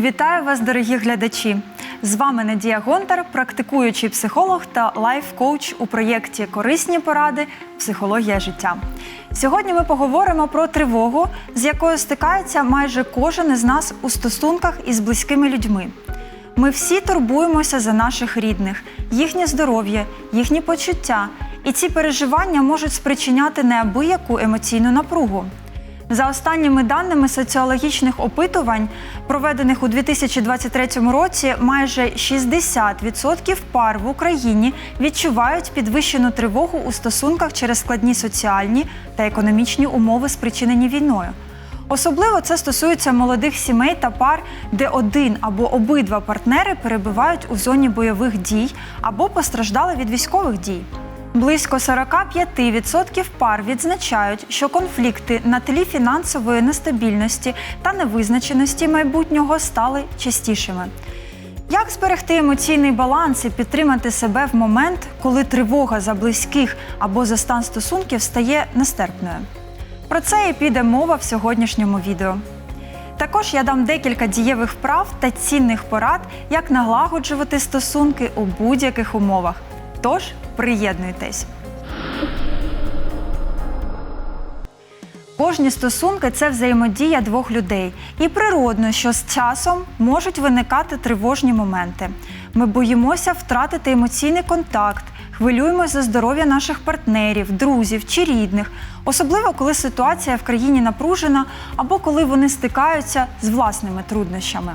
Вітаю вас, дорогі глядачі! З вами Надія Гонтар, практикуючий психолог та лайф-коуч у проєкті Корисні поради Психологія життя. Сьогодні ми поговоримо про тривогу, з якою стикається майже кожен із нас у стосунках із близькими людьми. Ми всі турбуємося за наших рідних, їхнє здоров'я, їхні почуття, і ці переживання можуть спричиняти неабияку емоційну напругу. За останніми даними соціологічних опитувань, проведених у 2023 році, майже 60% пар в Україні відчувають підвищену тривогу у стосунках через складні соціальні та економічні умови, спричинені війною. Особливо це стосується молодих сімей та пар, де один або обидва партнери перебувають у зоні бойових дій або постраждали від військових дій. Близько 45% пар відзначають, що конфлікти на тлі фінансової нестабільності та невизначеності майбутнього стали частішими. Як зберегти емоційний баланс і підтримати себе в момент, коли тривога за близьких або за стан стосунків стає нестерпною? Про це і піде мова в сьогоднішньому відео. Також я дам декілька дієвих вправ та цінних порад, як налагоджувати стосунки у будь-яких умовах. Тож приєднуйтесь. Кожні стосунки це взаємодія двох людей, і природно, що з часом можуть виникати тривожні моменти. Ми боїмося втратити емоційний контакт, хвилюємося за здоров'я наших партнерів, друзів чи рідних, особливо коли ситуація в країні напружена або коли вони стикаються з власними труднощами.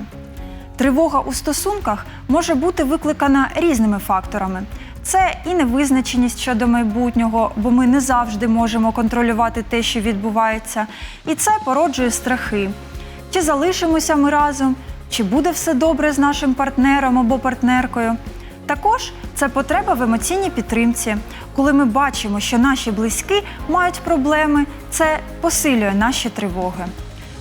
Тривога у стосунках може бути викликана різними факторами. Це і невизначеність щодо майбутнього, бо ми не завжди можемо контролювати те, що відбувається, і це породжує страхи. Чи залишимося ми разом, чи буде все добре з нашим партнером або партнеркою. Також це потреба в емоційній підтримці. Коли ми бачимо, що наші близькі мають проблеми, це посилює наші тривоги.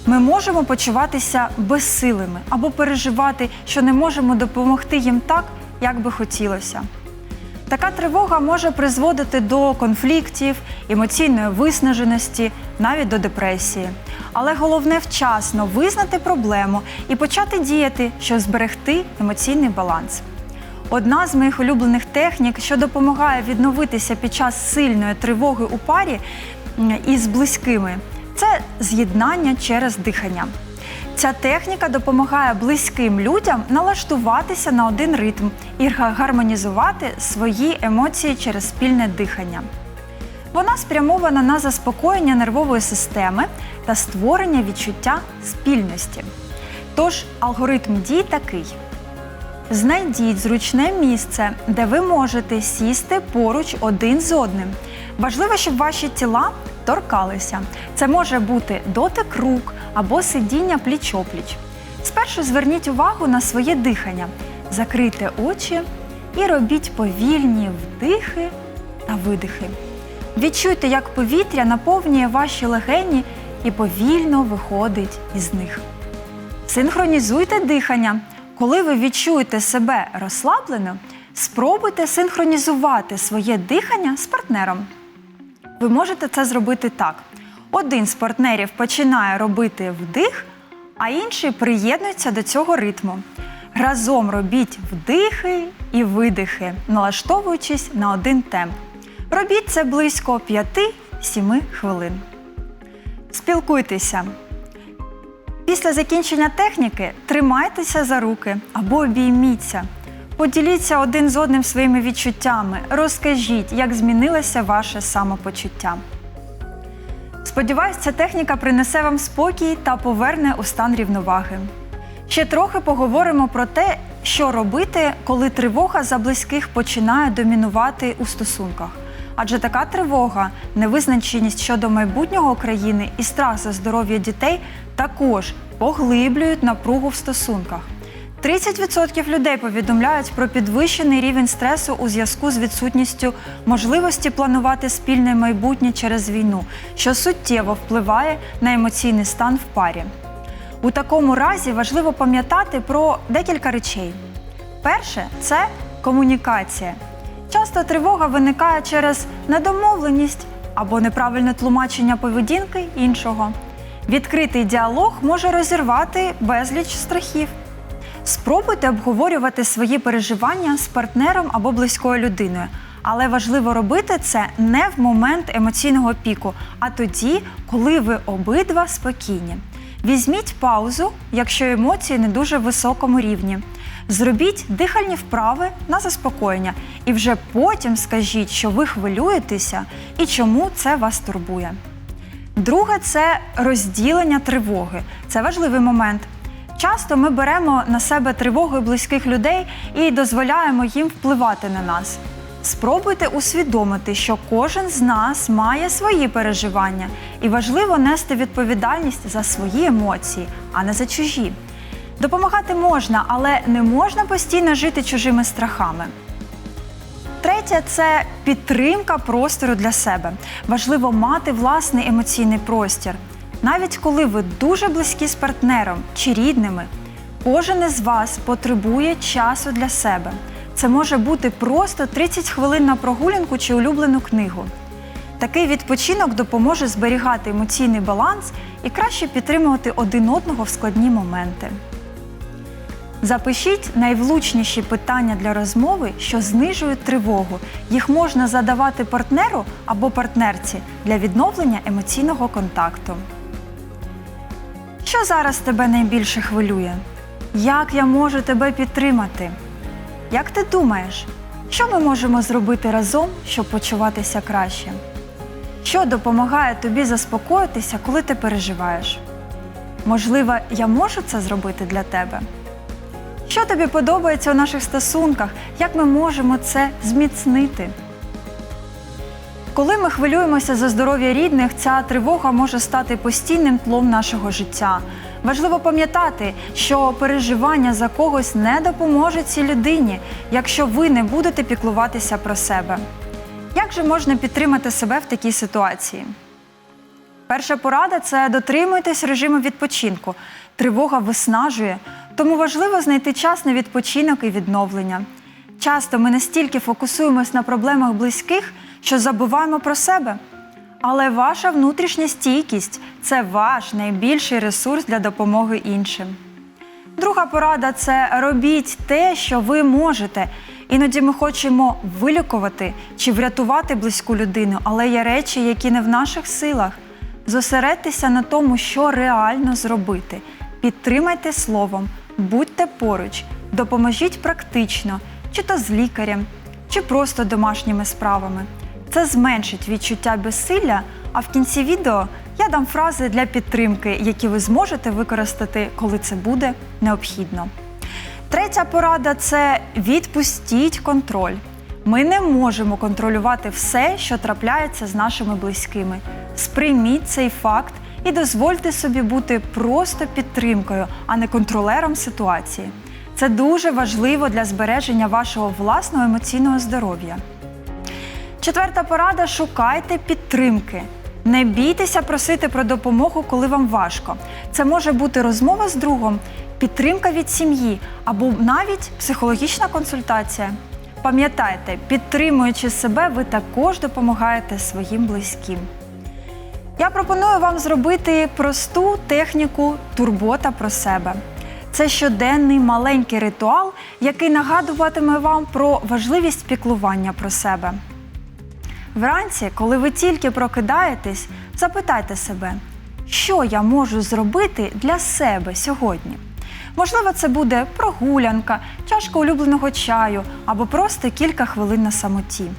Ми можемо почуватися безсилими або переживати, що не можемо допомогти їм так, як би хотілося. Така тривога може призводити до конфліктів, емоційної виснаженості, навіть до депресії. Але головне вчасно визнати проблему і почати діяти, щоб зберегти емоційний баланс. Одна з моїх улюблених технік, що допомагає відновитися під час сильної тривоги у парі із близькими, це з'єднання через дихання. Ця техніка допомагає близьким людям налаштуватися на один ритм і гармонізувати свої емоції через спільне дихання. Вона спрямована на заспокоєння нервової системи та створення відчуття спільності. Тож алгоритм дій такий: знайдіть зручне місце, де ви можете сісти поруч один з одним. Важливо, щоб ваші тіла торкалися. Це може бути дотик рук або сидіння пліч-опліч. Спершу зверніть увагу на своє дихання, закрийте очі і робіть повільні вдихи та видихи. Відчуйте, як повітря наповнює ваші легені і повільно виходить із них. Синхронізуйте дихання. Коли ви відчуєте себе розслаблено, спробуйте синхронізувати своє дихання з партнером. Ви можете це зробити так: один з партнерів починає робити вдих, а інший приєднується до цього ритму. Разом робіть вдихи і видихи, налаштовуючись на один темп. Робіть це близько 5-7 хвилин. Спілкуйтеся. Після закінчення техніки тримайтеся за руки або обійміться. Поділіться один з одним своїми відчуттями, розкажіть, як змінилося ваше самопочуття. Сподіваюсь, ця техніка принесе вам спокій та поверне у стан рівноваги. Ще трохи поговоримо про те, що робити, коли тривога за близьких починає домінувати у стосунках. Адже така тривога, невизначеність щодо майбутнього країни і страх за здоров'я дітей також поглиблюють напругу в стосунках. 30% людей повідомляють про підвищений рівень стресу у зв'язку з відсутністю можливості планувати спільне майбутнє через війну, що суттєво впливає на емоційний стан в парі. У такому разі важливо пам'ятати про декілька речей. Перше це комунікація. Часто тривога виникає через недомовленість або неправильне тлумачення поведінки іншого. Відкритий діалог може розірвати безліч страхів. Спробуйте обговорювати свої переживання з партнером або близькою людиною. Але важливо робити це не в момент емоційного піку, а тоді, коли ви обидва спокійні. Візьміть паузу, якщо емоції не дуже високому рівні. Зробіть дихальні вправи на заспокоєння і вже потім скажіть, що ви хвилюєтеся і чому це вас турбує. Друге це розділення тривоги. Це важливий момент. Часто ми беремо на себе тривогу близьких людей і дозволяємо їм впливати на нас. Спробуйте усвідомити, що кожен з нас має свої переживання, і важливо нести відповідальність за свої емоції, а не за чужі. Допомагати можна, але не можна постійно жити чужими страхами. Третє це підтримка простору для себе. Важливо мати власний емоційний простір. Навіть коли ви дуже близькі з партнером чи рідними, кожен із вас потребує часу для себе. Це може бути просто 30 хвилин на прогулянку чи улюблену книгу. Такий відпочинок допоможе зберігати емоційний баланс і краще підтримувати один одного в складні моменти. Запишіть найвлучніші питання для розмови, що знижують тривогу. Їх можна задавати партнеру або партнерці для відновлення емоційного контакту. Що зараз тебе найбільше хвилює? Як я можу тебе підтримати? Як ти думаєш, що ми можемо зробити разом, щоб почуватися краще? Що допомагає тобі заспокоїтися, коли ти переживаєш? Можливо, я можу це зробити для тебе? Що тобі подобається у наших стосунках? Як ми можемо це зміцнити? Коли ми хвилюємося за здоров'я рідних, ця тривога може стати постійним тлом нашого життя. Важливо пам'ятати, що переживання за когось не допоможе цій людині, якщо ви не будете піклуватися про себе. Як же можна підтримати себе в такій ситуації? Перша порада це дотримуйтесь режиму відпочинку. Тривога виснажує, тому важливо знайти час на відпочинок і відновлення. Часто ми настільки фокусуємось на проблемах близьких, що забуваємо про себе. Але ваша внутрішня стійкість це ваш найбільший ресурс для допомоги іншим. Друга порада це робіть те, що ви можете. Іноді ми хочемо вилікувати чи врятувати близьку людину, але є речі, які не в наших силах. Зосередьтеся на тому, що реально зробити. Підтримайте словом, будьте поруч, допоможіть практично, чи то з лікарем, чи просто домашніми справами. Це зменшить відчуття безсилля, а в кінці відео я дам фрази для підтримки, які ви зможете використати, коли це буде необхідно. Третя порада це відпустіть контроль. Ми не можемо контролювати все, що трапляється з нашими близькими. Сприйміть цей факт і дозвольте собі бути просто підтримкою, а не контролером ситуації. Це дуже важливо для збереження вашого власного емоційного здоров'я. Четверта порада шукайте підтримки. Не бійтеся просити про допомогу, коли вам важко. Це може бути розмова з другом, підтримка від сім'ї або навіть психологічна консультація. Пам'ятайте, підтримуючи себе, ви також допомагаєте своїм близьким. Я пропоную вам зробити просту техніку турбота про себе. Це щоденний маленький ритуал, який нагадуватиме вам про важливість піклування про себе. Вранці, коли ви тільки прокидаєтесь, запитайте себе, що я можу зробити для себе сьогодні. Можливо, це буде прогулянка, чашка улюбленого чаю або просто кілька хвилин на самоті.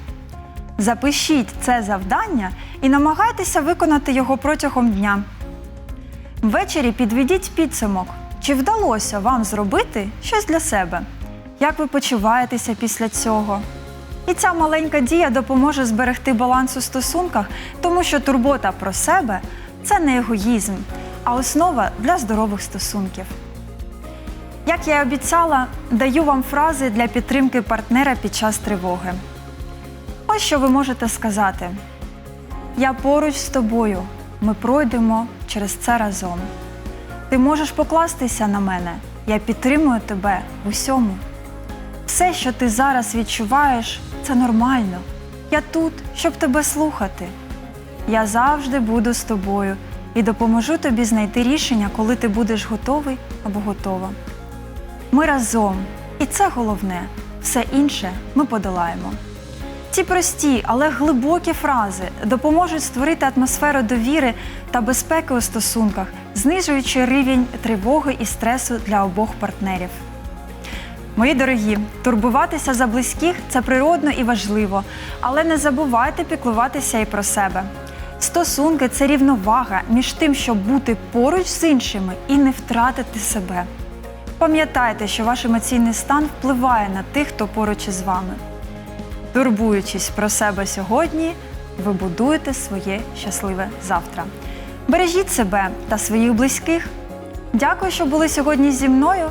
Запишіть це завдання і намагайтеся виконати його протягом дня. Ввечері підведіть підсумок, чи вдалося вам зробити щось для себе. Як ви почуваєтеся після цього? І ця маленька дія допоможе зберегти баланс у стосунках, тому що турбота про себе це не егоїзм, а основа для здорових стосунків. Як я і обіцяла, даю вам фрази для підтримки партнера під час тривоги. Ось що ви можете сказати: Я поруч з тобою, ми пройдемо через це разом. Ти можеш покластися на мене, я підтримую тебе в усьому. Все, що ти зараз відчуваєш, це нормально. Я тут, щоб тебе слухати. Я завжди буду з тобою і допоможу тобі знайти рішення, коли ти будеш готовий або готова. Ми разом. І це головне. Все інше ми подолаємо. Ці прості, але глибокі фрази допоможуть створити атмосферу довіри та безпеки у стосунках, знижуючи рівень тривоги і стресу для обох партнерів. Мої дорогі, турбуватися за близьких це природно і важливо, але не забувайте піклуватися і про себе. Стосунки це рівновага між тим, щоб бути поруч з іншими і не втратити себе. Пам'ятайте, що ваш емоційний стан впливає на тих, хто поруч із вами. Турбуючись про себе сьогодні, ви будуєте своє щасливе завтра. Бережіть себе та своїх близьких. Дякую, що були сьогодні зі мною